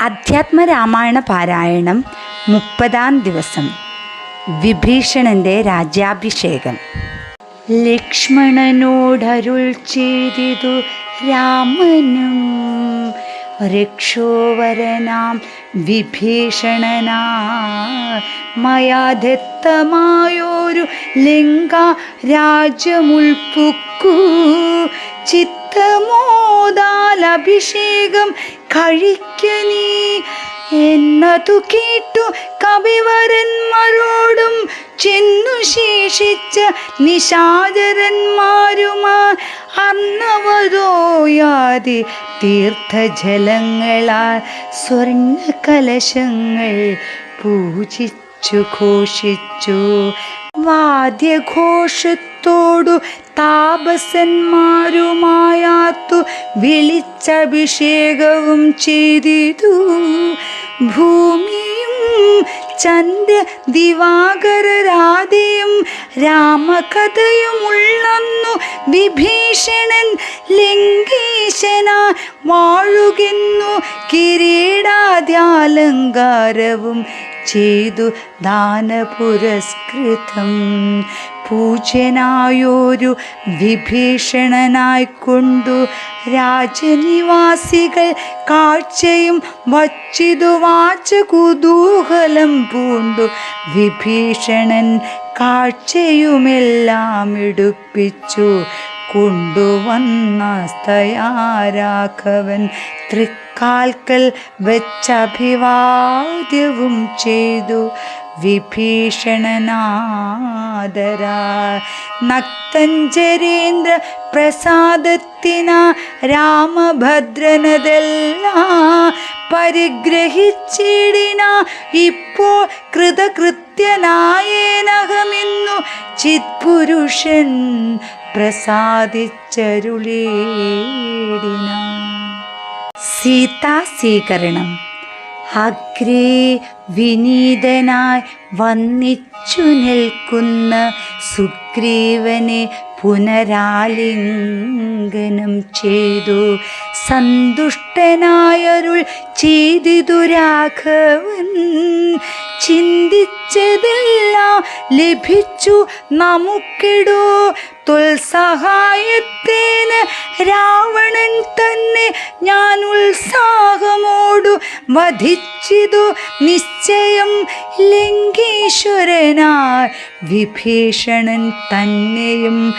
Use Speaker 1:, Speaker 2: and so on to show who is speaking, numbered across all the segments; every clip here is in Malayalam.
Speaker 1: അധ്യാത്മരാമായണ പാരായണം മുപ്പതാം ദിവസം. വിഭീഷണന്റെ രാജ്യാഭിഷേകം. ലക്ഷ്മണനോടരുൾ ചെയ്തിതു രാമനും. രക്ഷോവരനാം വിഭീഷണനാ. മയാദത്തമായോരു ലിംഗ രാജ്യമുൾപ്പുക്കൂ. ചിത്തമോദാൽ അഭിഷേകം കഴിക്കനീ എന്നതു കേട്ടു കവിവരന്മാരോടും ചെന്നു ശേഷിച്ച നിശാചരന്മാരുമാ. അന്നവതോയാതി തീർത്ഥജലങ്ങളാൽ സ്വർണ കലശങ്ങൾ പൂജിച്ചു ഘോഷിച്ചു. വാദ്യഘോഷത്തോടു താപസന്മാരുമായാത്തു വിളിച്ചഭിഷേകവും ചെയ്തിതു. ഭൂമിയും ചന്ദ്ര ദിവാകര രാധയും രാമകഥയുമുള്ളന്നു. വിഭീഷണൻ ലങ്കേശന വാഴുകെന്നു. കിരീടാദ്യാലങ്കാരവും ചെയ്തു ദാനപുരസ്കൃതം. പൂജ്യനായൊരു വിഭീഷണനായിക്കൊണ്ടു രാജനിവാസികൾ കാഴ്ചയും വച്ചിതു വാച്ച കുതൂഹലം പൂണ്ടു. വിഭീഷണൻ കാഴ്ചയുമെല്ലാം എടുപ്പിച്ചു. കൊണ്ടുവന്ന സ്തയാരാഘവൻ തൃക്കാൽക്കൽ വെച്ചഭിവാദ്യവും ചെയ്തു. വിഭീഷണനാദര നക്തഞ്ചരേന്ദ്ര പ്രസാദത്തിന രാമഭദ്രനതെല്ലാം പരിഗ്രഹിച്ചിടിന. ഇപ്പോൾ കൃതകൃത്യനായേനകമെന്നു ചിത്പുരുഷൻ പ്രസാദിച്ചരുളേടിന. സീതാസ്വീകരണം അഗ്രേ വിനീതനായി വന്നിച്ചു നിൽക്കുന്ന സുഗ്രീവനെ പുനരാലിംഗനം ചെയ്തു. സന്തുഷ്ടനായരുൾ ചെയ്തിതു രാഘവൻ. ചിന്തിച്ചതെല്ലാം ലഭിച്ചു നമുക്കിടോ. തുൽസഹായത്തേന് രാവണൻ തന്നെ ഞാൻ ഉത്സാഹമോടു വധിച്ചിതു. നിശ്ചയം ലിംഗീശ്വരനാ വിഭീഷണൻ തന്നെയും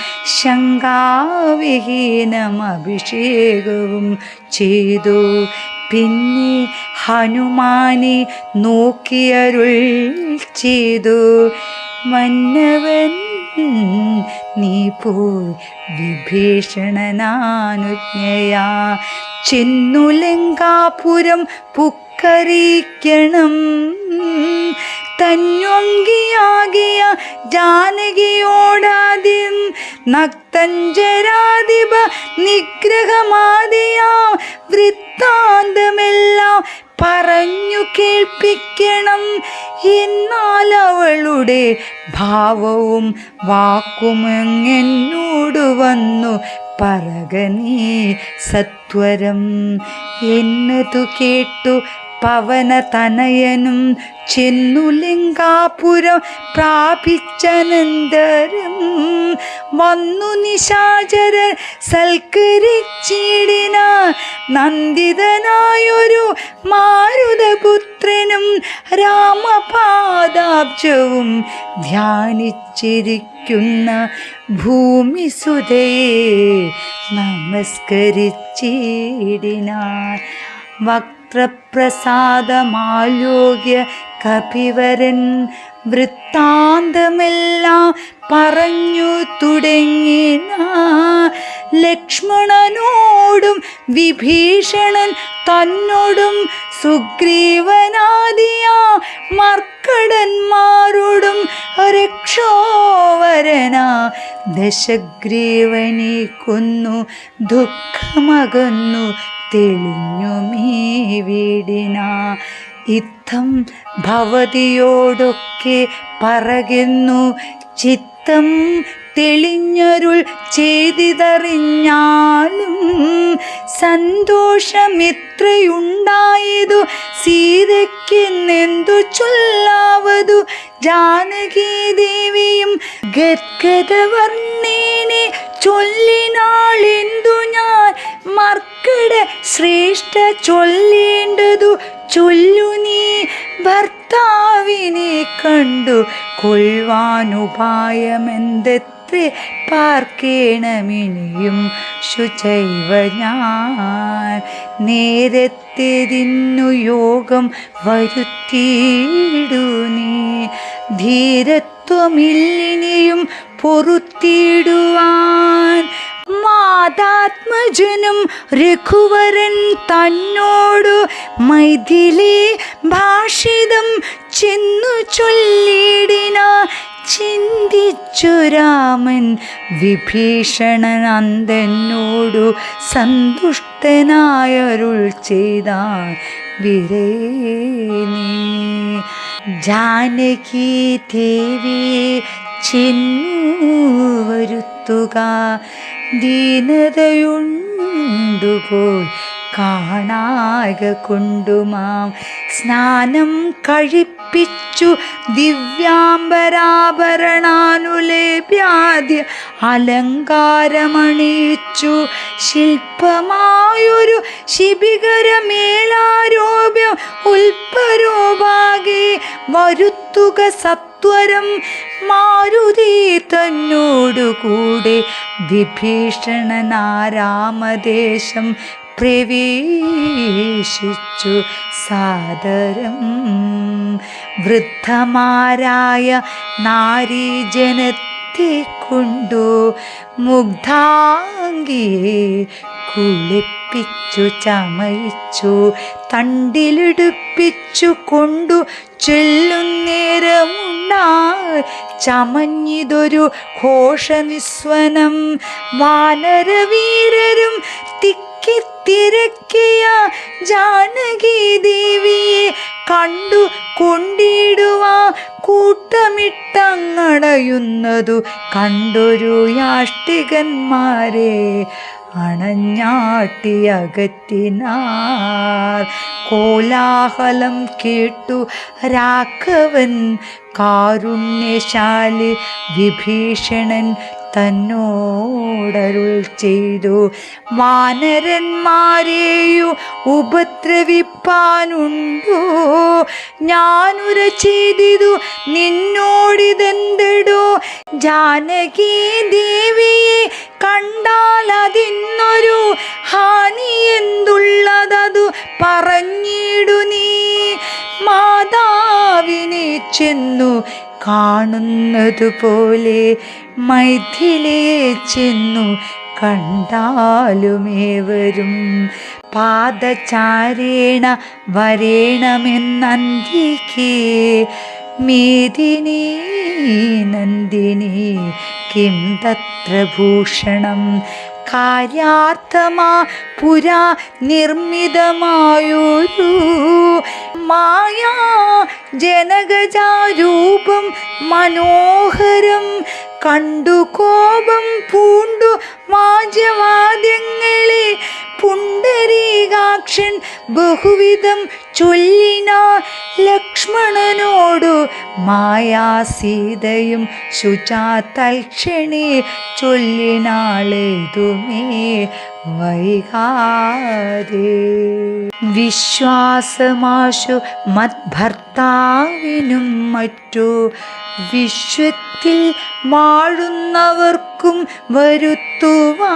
Speaker 1: ശങ്കാവിഹീനം അഭിഷേകവും ചെയ്തു. പിന്നെ ഹനുമാനെ നോക്കിയരുൾ ചെയ്തു. മന്നവൻ നീ പോയി വിഭീഷണനാനുജ്ഞയാ. ചെന്നുലങ്കാപുരം പുക്കറിയിക്കണം. തന്വങ്കിയാകിയ ജാനകിയോടാതി നക്തഞ്ചരാധിപ നിഗ്രഹമാദിയാ വൃത്താന്തമെല്ലാം പറഞ്ഞു കേൾപ്പിക്കണം എന്നാൽ അവളുടെ ഭാവവും വാക്കുമെങ്ങെന്നോട് വന്നു പറകനീ സത്വരം എന്നതു കേട്ടു പവനതനയനും ചെന്നുലിംഗാപുരം പ്രാപിച്ചനന്തരം. വന്നു നിശാചര സൽക്കരിച്ചിടിന നന്ദിതനായൊരു മാരുതപുത്രനും രാമപാദാബ്ജവും ധ്യാനിച്ചിരിക്കുന്ന ഭൂമിസുതയെ നമസ്കരിച്ചിടിനാൻ വക്രപ്രസാദമാലോക്യ കപിവരൻ വൃത്താന്തമെല്ലാം പറഞ്ഞു തുടങ്ങിന ലക്ഷ്മണനോടും വിഭീഷണൻ തന്നോടും സുഗ്രീവനാദിയ. മർക്കടന്മാരോടും രക്ഷോവരന. ദശഗ്രീവനെ കൊന്നു ദുഃഖമകന്നു തെളിഞ്ഞുമീ വീടിന. ഇത്തം ഭവതിയോടൊക്കെ പറകുന്നു ചിത്തം തെളിഞ്ഞരുൾ ചെയ്തിതറിഞ്ഞാലും സന്തോഷമെത്രയുണ്ടായതു. സീതയ്ക്കെന്നെന്തു ചൊല്ലാവതു. ജാനകി ദേവിയും ഗദ്ഗതവർണേനെ ചൊല്ലിനാളെന്തു ഞാൻ മർക്കട ശ്രേഷ്ഠ ചൊല്ലേണ്ടതു. ചൊല്ലു നീ ഭർത്താവിനെ കണ്ടു. കൊള്ളുവാനുപായമെന്തെത്ര പാർക്കേണമിനിയും ശുചൈവ ഞാൻ. നേരത്തെതിന്നു യോഗം വരുത്തിയിടു നീ. ധീരത്വമില്ലിനിയും പൊറുത്തിയിടുവാൻ. മാതാത്മജനും രഘുവരൻ തന്നോടു മൈഥിലി ഭാഷിതം ചെന്നു ചൊല്ലിടിന. ചിന്തിച്ചു രാമൻ വിഭീഷണനന്ദനോടു സന്തുഷ്ടനായരുൾ ചെയ്താൻ വിരേ നീ ജാനകി ദേവിയെ ചെന്നു വരുത്തുക ദീനതയുണ്ടുപോൽ കാണാക കൊണ്ടുമാം. സ്നാനം കഴിപ്പിച്ചു ദിവ്യാംബരാഭരണാനുലേപ്യാദ്യ അലങ്കാരമണിയിച്ചു. ശില്പമായൊരു ശിബികരമേലാരോപ്യം ഉൽപ്പരോപാകെ വരുത്തുക സത്വരം മാരുതി തന്നോടുകൂടെ. വിഭീഷണനാരാമദേശം പ്രവേശിച്ചു. സാദരം വൃദ്ധമാരായ നാരീജനത്തെ കൊണ്ടു മുഗ്ധാംഗിയെ കുളിപ്പിച്ചു ചമയിച്ചു തണ്ടിലെടുപ്പിച്ചു കൊണ്ടു ചെല്ലുന്നേരമുണ്ടായി. ചമഞ്ഞിതൊരു ഘോഷനിസ്വനം വാനരവീരരും തിക്കി തിരക്കിയ ജാനകി ദേവിയെ കണ്ടു കൊണ്ടിടുവാ കൂട്ടമിട്ടങ്ങടയുന്നതു കണ്ടൊരു യാഷ്ടികന്മാരെ അണഞ്ഞാട്ടി അകറ്റിനാർ കോലാഹലം കേട്ടു രാഘവൻ കാരുണ്യശാലി വിഭീഷണൻ തന്നോടരുൾ ചെയ്തു. വാനരന്മാരെയു ഉപദ്രവിപ്പാനുണ്ടോ? ഞാനുര ചെയ്തിതു നിന്നോടിതെന്തെടോ? ജാനകി ദേവിയെ കണ്ടാൽ അതിന്നൊരു ഹാനി എന്തുള്ളതതു പറഞ്ഞിടു നീ. മാതാവിനെ ചെന്നു കാണുന്നത് പോലെ മൈഥിലിയെ ചെന്നു കണ്ടാലുമേവരും. പാദചാരേണ വരേണമെന്നന്തിക്കേ മേദിനി നന്ദിനി കിം തത്ര ഭൂഷണം. കാര്യാർത്ഥമാ പുരാ നിർമ്മിതമായൊരു മായാ ജനകജാരൂപം മനോഹരം കണ്ടു കോപം പൂണ്ടു മാജവാദ്യങ്ങളെ പുണ്ടരീകാക്ഷൻ ബഹുവിധം ചൊല്ലിന ലക്ഷ്മണനോടു മായാസീതയും ശുചാ തൽക്ഷണി ചൊല്ലിനാളേതുമേ വൈകാതെ. വിശ്വാസമാശു മദ്ഭർത്താവിനും മറ്റു വിശ്വത്തിൽ മാഴുന്നവർക്കും വരുത്തുവാ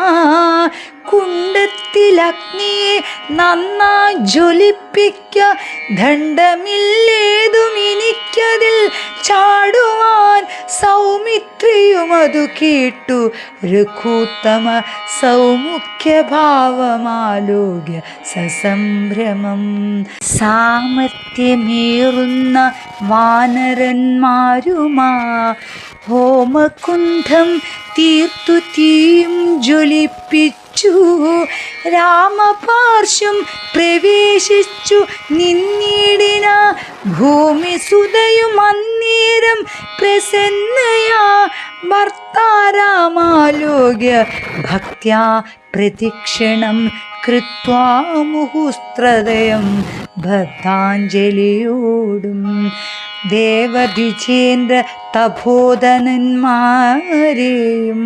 Speaker 1: അഗ്നിയെ നന്നാ ജ്വലിപ്പിക്ക. ദണ്ഡമില്ലേതും എനിക്കതിൽ ചാടുവാൻ സൗമിത്രിയും അതു കേട്ടു. രഘുത്തമ സൗമുഖ്യഭാവമാലോക്യ സസംഭ്രമം. സാമർത്ഥ്യമേറുന്ന വാനരന്മാരുമാ. ഹോമകുണ്ഠം തീർത്തു തീയും ജ്വലിപ്പിച്ചു. രാമപാർശ്വം പ്രവേശിച്ചു. നിന്നിടിന ഭൂമി സുതയും അന്നേരം പ്രസന്നയാ. ഭർത്താരാമാലോക്യ ഭക്ത്യാ പ്രതിക്ഷണം കൃത്വാ മുഹുസ്ത്രദയം ബദ്ധാഞ്ജലിയോടും ദേവദ്വിജേന്ദ്ര തപോധനന്മാരെയും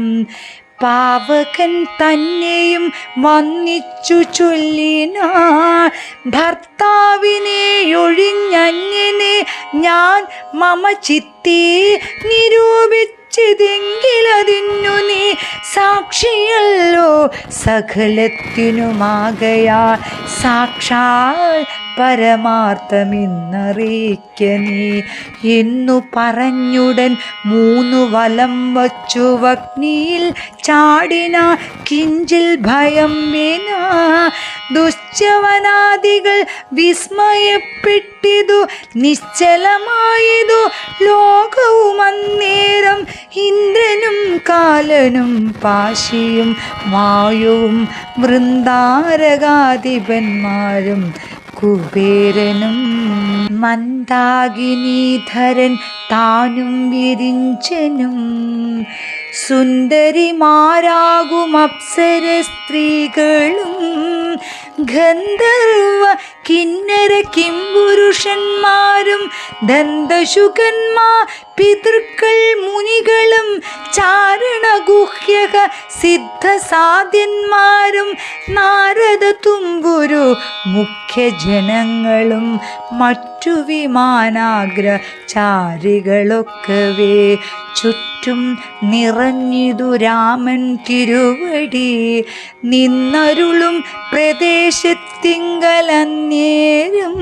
Speaker 1: പാവകൻ തന്നെയും വന്നിച്ചു ചൊല്ലിനാ. ഭർത്താവിനെ ഒഴിഞ്ഞങ്ങനെ ഞാൻ മമ ചിത്തി. നിരൂപിച്ചതെങ്കിലതിന്നു നീ സാക്ഷിയല്ലോ. സകലത്തിനുമാകയാ. സാക്ഷാൽ പരമാർത്ഥമെന്നറിയിക്ക നീ എന്നു പറഞ്ഞുടൻ മൂന്നു വലം വച്ചു വഗ്നിയിൽ ചാടിന കിഞ്ചിൽ ഭയം വേന ദുശ്ചവനാദികൾ വിസ്മയപ്പെട്ടിതു നിശ്ചലമായതു ലോകവും അന്നേരം ഇന്ദ്രനും കാലനും പാശിയും വായുവും വൃന്ദാരകാധിപന്മാരും കുബേരനും മന്ദാകിനീധരൻ താനും വിരിഞ്ചനും സുന്ദരിമാരാകും അപ്സര സ്ത്രീകളും ഗന്ധർവ കിന്നര കിംപുരുഷന്മാരും ദന്തശുഖന്മാ പിതൃക്കൾ മുനികളും ചാരണഗുഹ്യക സിദ്ധസാധ്യന്മാരും നാരദ തുമ്പുരു മുഖ്യജനങ്ങളും മറ്റു വിമാനാഗ്ര ചാരികളൊക്കവേ ചുറ്റും നിറഞ്ഞിതു രാമൻ തിരുവടി നിന്നരുളും പ്രദേശത്തിങ്കലന്നേരം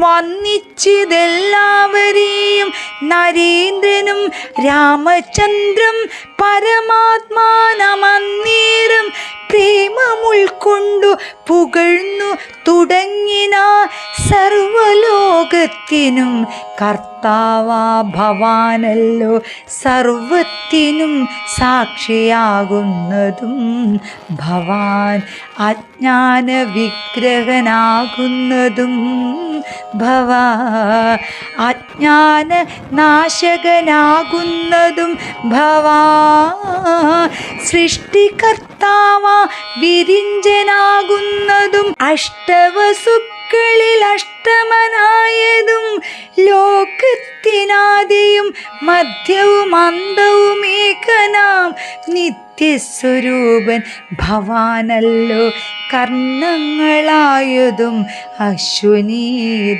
Speaker 1: വന്നിച്ചിതെല്ലാവരെയും നരേന്ദ്രനും രാമചന്ദ്രം പരമാത്മാനമന്നേരം പ്രേമമുൾക്കൊണ്ടു പുകഴ്ന്നു തുടങ്ങിന സർവലോകത്തിനും കർത്താവാ ഭവാനല്ലോ സർവത്തിനും സാക്ഷിയാകുന്നതും ഭവാൻ അജ്ഞാന വിഗ്രഹനാകുന്നതും ഭവ അജ്ഞാന നാശകനാകുന്നതും ഭവാ സൃഷ്ടികർത്താവാ വിരിഞ്ചനാകുന്നതും അഷ്ടവസുക്കളിൽ അഷ്ടമനായതും ലോകത്തിനാദിയും മധ്യവും അന്തവും ഏകനാം നിത്യസ്വരൂപൻ ഭവാനല്ലോ. കർണങ്ങളായതും അശ്വനീ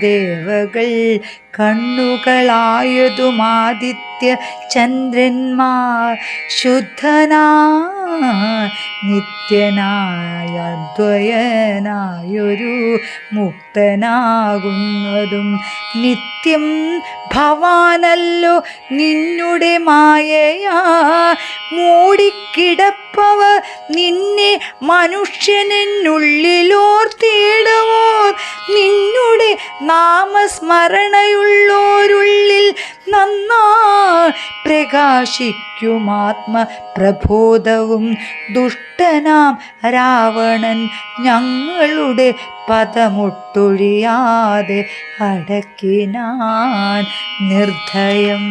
Speaker 1: ദേവകൾ കണ്ണുകളായതും ആദിത്യ ചന്ദ്രന്മാർ ശുദ്ധനാ നിത്യനായ ദ്വയനായൊരു മുക്തനാകുന്നതും നിത്യം ഭവാനല്ലോ നിന്നുടെ മായയാ മൂടിക്കിടപ്പവ നിന്നെ മനുഷ്യനെന്നുള്ളിലോർത്തിയിടുവോ നിന്നുടെ നാമസ്മരണയുള്ളോരുള്ളിൽ നന്നാ പ്രകാശിക്കുമാത്മ പ്രബോധവും ദുഷ്ടനാം രാവണൻ ഞങ്ങളുടെ പദമൊട്ടൊഴിയാതെ അടക്കിനാൻ നിർദ്ധയം.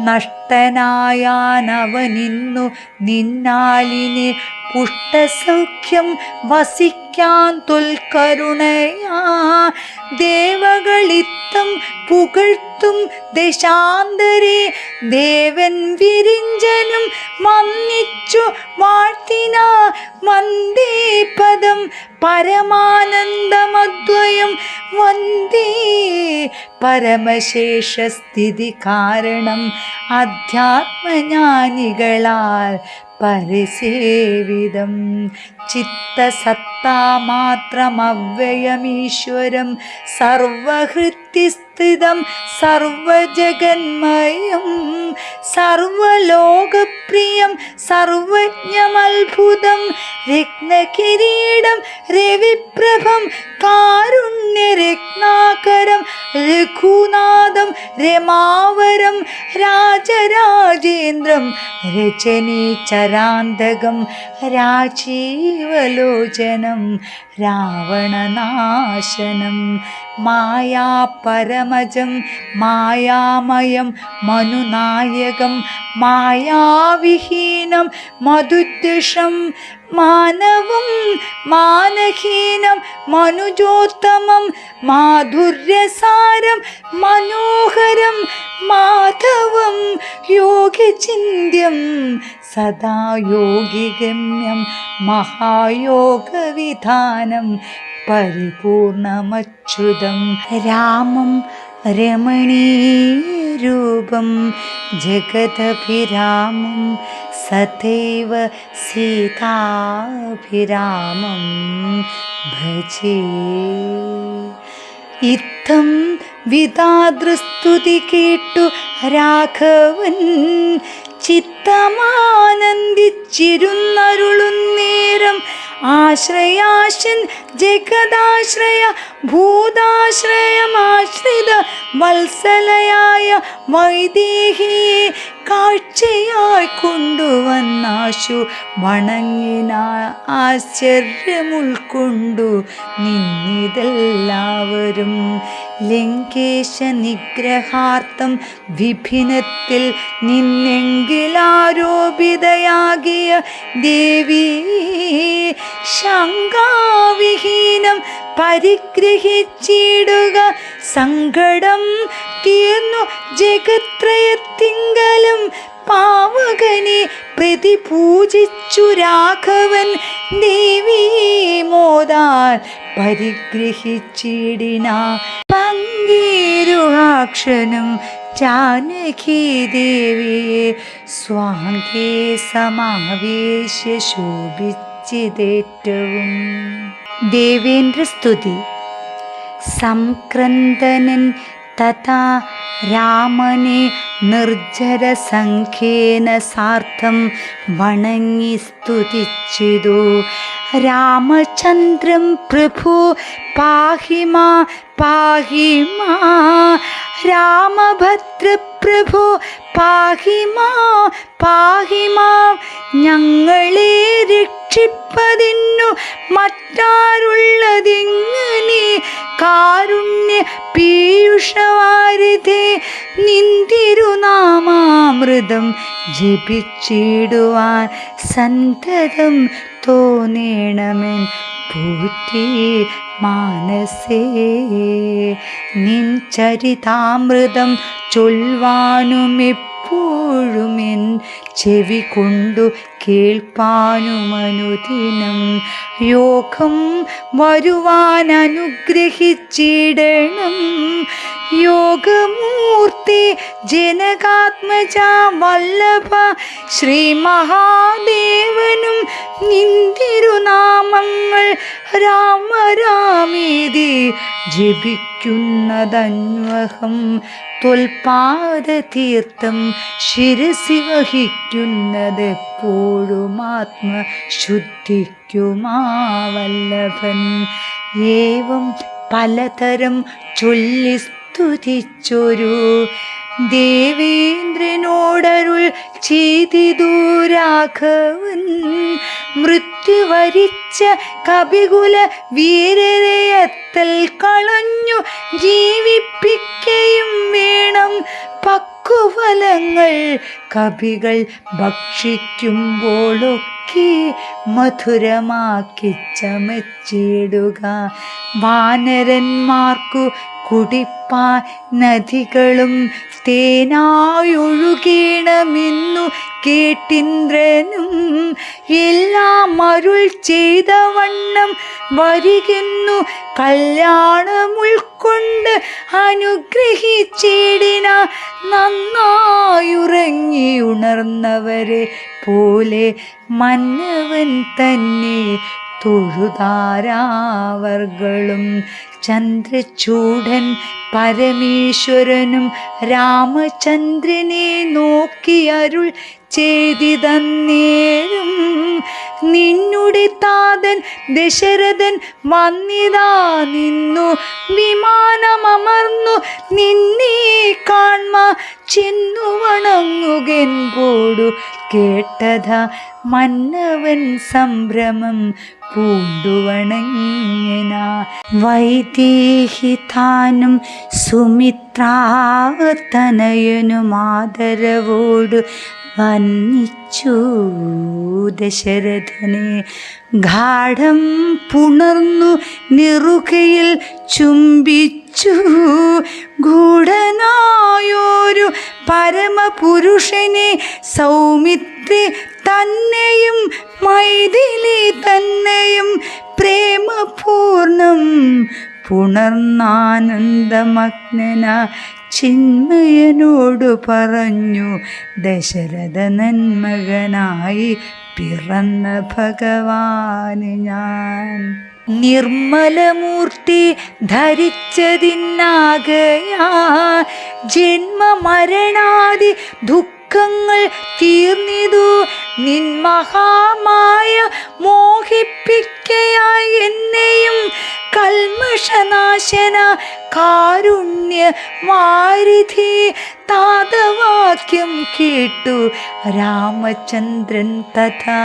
Speaker 1: നഷ്ടനായാനവനിന്നു നിന്നാലിന് പുഷ്ടസൗഖ്യം ദേവകളിത്തം പുകഴ്ത്തും ദശാന്തരെ. ദേവൻ വിരിഞ്ചനും മന്നിച്ചു വാഴ്ത്തിന. വന്ദേ പദം പരമാനന്ദമദ്വയം. വന്ദേ പരമശേഷസ്ഥിതി കാരണം അധ്യാത്മജ്ഞാനികളാൽ പരിസേവിതം. ചിത്തസത്താമാത്രമവ്യയമീശ്വരം സർവഹൃത്തിസ്ഥിതം സർവജഗന്മയം സർവലോകപ്രിയം സർവജ്ഞമത്ഭുതം രത്നകിരീടം രവിപ്രഭം കാരുണ്യരത്നാകരം രഘുനാഥം രമാവരം രാജരാജേന്ദ്രം രചനീചരാന്തകം രാജീവലോചനം. രാവണനാശനം മായാപരമജം മായാമയം മനുനായകം മായാവിഹീനം മധുദ്വിഷം മാനവം മാനഹീനം മനുജോത്തമം മാധുര്യസാരം മനോഹരം മാധവം യോഗിചിന്യം सदा योगिगम्यं महायोगविधानं परिपूर्णमच्युतं रामं रमणीरूपं जगदभिरामं सदैव सीताभिरामं भजे इत्थं विदाद्रस्तुतिकेटु राघवन् ചിത്തമാനന്ദിച്ചിരുന്നരുളുന്നേരം ആശ്രയാശൻ ജഗദാശ്രയ ഭൂതാശ്രയമാശ്രിത വത്സലയായ വൈദേഹിയെ കാഴ്ചയായി കൊണ്ടുവന്നാശു. വണങ്ങിന ആശ്ചര്യമുൾക്കൊണ്ടു. നിന്നിതെല്ലാവരും ലങ്കേശ നിഗ്രഹാർത്ഥം വിഭിന്നത്തിൽ നിന്നെങ്കിലാരോപിതയാകിയ ദേവി ശങ്കാവിഹീനം പരിഗ്രഹിച്ചിടുക സങ്കടം തീർന്നു ജഗത്രയത്തിങ്കലും പാവകനെ പ്രതി പൂജിച്ചു രാഘവൻ. ദേവി മോദാൽ പരിഗ്രഹിച്ചിടിന. പങ്കേരുഹാക്ഷനും ജാനകി ദേവിയെ സ്വാങ്കേ സമാവേശ്യ ശോഭിച്ചിതേറ്റവും. ദേവേന്ദ്രസ്തുതി സംക്രന്ദനൻ തഥാ രാമനെ നിർജരസംഖ്യേന സാർത്ഥം വണങ്ങി സ്തുതിച്ചിതു രാമചന്ദ്രം പ്രഭു പാഹിമാ പാഹിമാ രാമഭദ്രപ്രഭു പാഹിമാ പാഹിമാ ഞങ്ങളെ രക്ഷിപ്പതിന്നു. മറ്റാരുള്ളതിങ്ങനെ കാരുണ്യ പീയുഷവാരിതെ നിന്തിരുനാമാമൃതം ജപിച്ചിടുവാൻ സന്തതം തോന്നേണമെൻ പൂറ്റി മാനസേ. നിൻ ചരിതാമൃതം ചൊൽവാനുമെപ്പോഴുമെൻ ചെവി കൊണ്ടു കേൾപ്പാനുമനുദിനം. യോഗം വരുവാൻ അനുഗ്രഹിച്ചിടണം. യോഗമൂർത്തി ജനകാത്മജ വല്ലഭ ശ്രീ മഹാദേവനും നിന്തിരുനാമങ്ങൾ രാമ രാമേതി ജപിക്കുന്നതന്വഹം. തൊൽപാദതീർത്ഥം ശിരസി വഹിക്കുന്നത് എപ്പോഴും ആത്മശുദ്ധിക്കുമാവല്ലഭൻ. ഏവം പലതരം ചൊല്ലി സ്തുതിച്ചൊരു ദേവേന്ദ്രനോടരുൾ ചെയ്തിതു രാഘവൻ. മൃത്യു വരിച്ച കപികുല വീരരയത്തൽ കളഞ്ഞു. ജീവിപ്പിക്കയും വേണം പക്കുഫലങ്ങൾ കവികൾ ഭക്ഷിക്കുമ്പോഴൊക്കെ മധുരമാക്കി ചമച്ചിടുക. വാനരന്മാർക്കു കുടിപ്പാൻ നദികളും തേനായൊഴുകീണമെന്നു കേട്ടിന്ദ്രനും എല്ലാം അരുൾ ചെയ്ത വണ്ണം വരികുന്നു. കല്യാണം ഉൾക്കൊണ്ട് അനുഗ്രഹിച്ചിടിന നന്നായുറങ്ങി ഉണർന്നവരെ പോലെ മന്നവൻ തന്നെ തൊഴുതാരാവർകളും ചന്ദ്രചൂടൻ പരമേശ്വരനും രാമചന്ദ്രനെ നോക്കി അരുൾ ചെയ്തിതന്നേരം നിന്നുടെ താതൻ ദശരഥൻ വന്നിതാ നിന്നു. വിമാനമർന്നു നിന്നീ കാൺമ ചെന്നു വണങ്ങുകൻ പോടു. കേട്ടത മന്നവൻ സംഭ്രമം പൂണ്ടുവണങ്ങിന വൈദേഹി താനും സുമിത്രാതനയനും ആദരവോട് വന്നിച്ചു ദശരഥനെ. ഗാഠം പുണർന്നു നിറുകയിൽ ചുംബിച്ചു. ഗൂഢനായൊരു പരമപുരുഷനെ സൗമിത്രി തന്നെയും മൈഥിലി തന്നെയും പ്രേമപൂർണം. പുണർന്നാനന്ദമഗ്നന ചിന്മയനോടു പറഞ്ഞു ദശരഥ നന്മകനായി പിറന്ന ഭഗവാന് ഞാൻ. നിർമ്മലമൂർത്തി ധരിച്ചതിന്നാകയാ ജന്മമരണാദി ദുഃഖങ്ങൾ തീർന്നിതു. നിൻമഹാമായ മോഹിപ്പിക്കയായി എന്നെയും കൽമഷനാശന കാരുണ്യ മാരുതി താതവാക്യം കേട്ടു രാമചന്ദ്രൻ തഥാ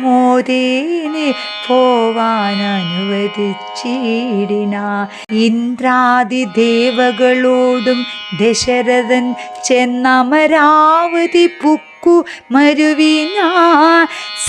Speaker 1: മോദേനെ പോവാൻ അനുവദിച്ചിടിന ഇന്ദ്രാദി ദേവകളോടും ദശരഥൻ ചെന്നമരാവതി പുക്കു മരുവിന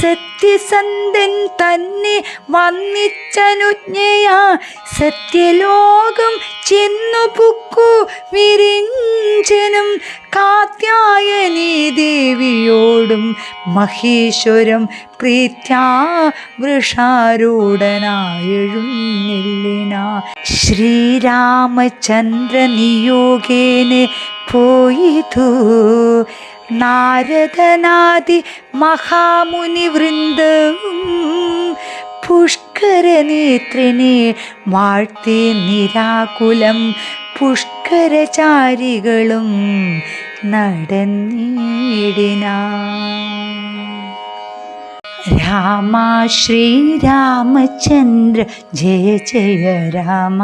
Speaker 1: സത്യസന്ധൻ തന്നെ വന്നിച്ചനുജ്ഞയാ. സത്യലോകം ചെന്നു പുക്കു വിരിഞ്ചനും കാത്യായനീ ദേവിയോടും മഹേശ്വരം പ്രീത്യാ വൃഷാരൂഢനായെഴുന്നില്ലിന. ശ്രീരാമചന്ദ്ര നിയോഗേന പോയിതു. നാരദനാദി മഹാമുനി വൃന്ദവും പുഷ്കരനേത്രിനെ വാഴ്ത്തി നിരാകുലം പുഷ്കരചാരികളും നടന്നിടിന. രാമ ശ്രീരാമചന്ദ്ര ജയ ജയ രാമ.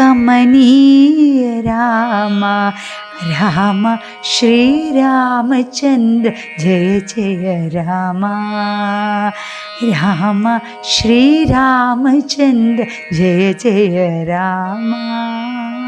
Speaker 1: കമനീയ രാമ രാമ ശ്രീരാമചന്ദ്ര ജയ ജയ രാമ. രാമ ശ്രീരാമചന്ദ്ര ജയ ജയ രാമ.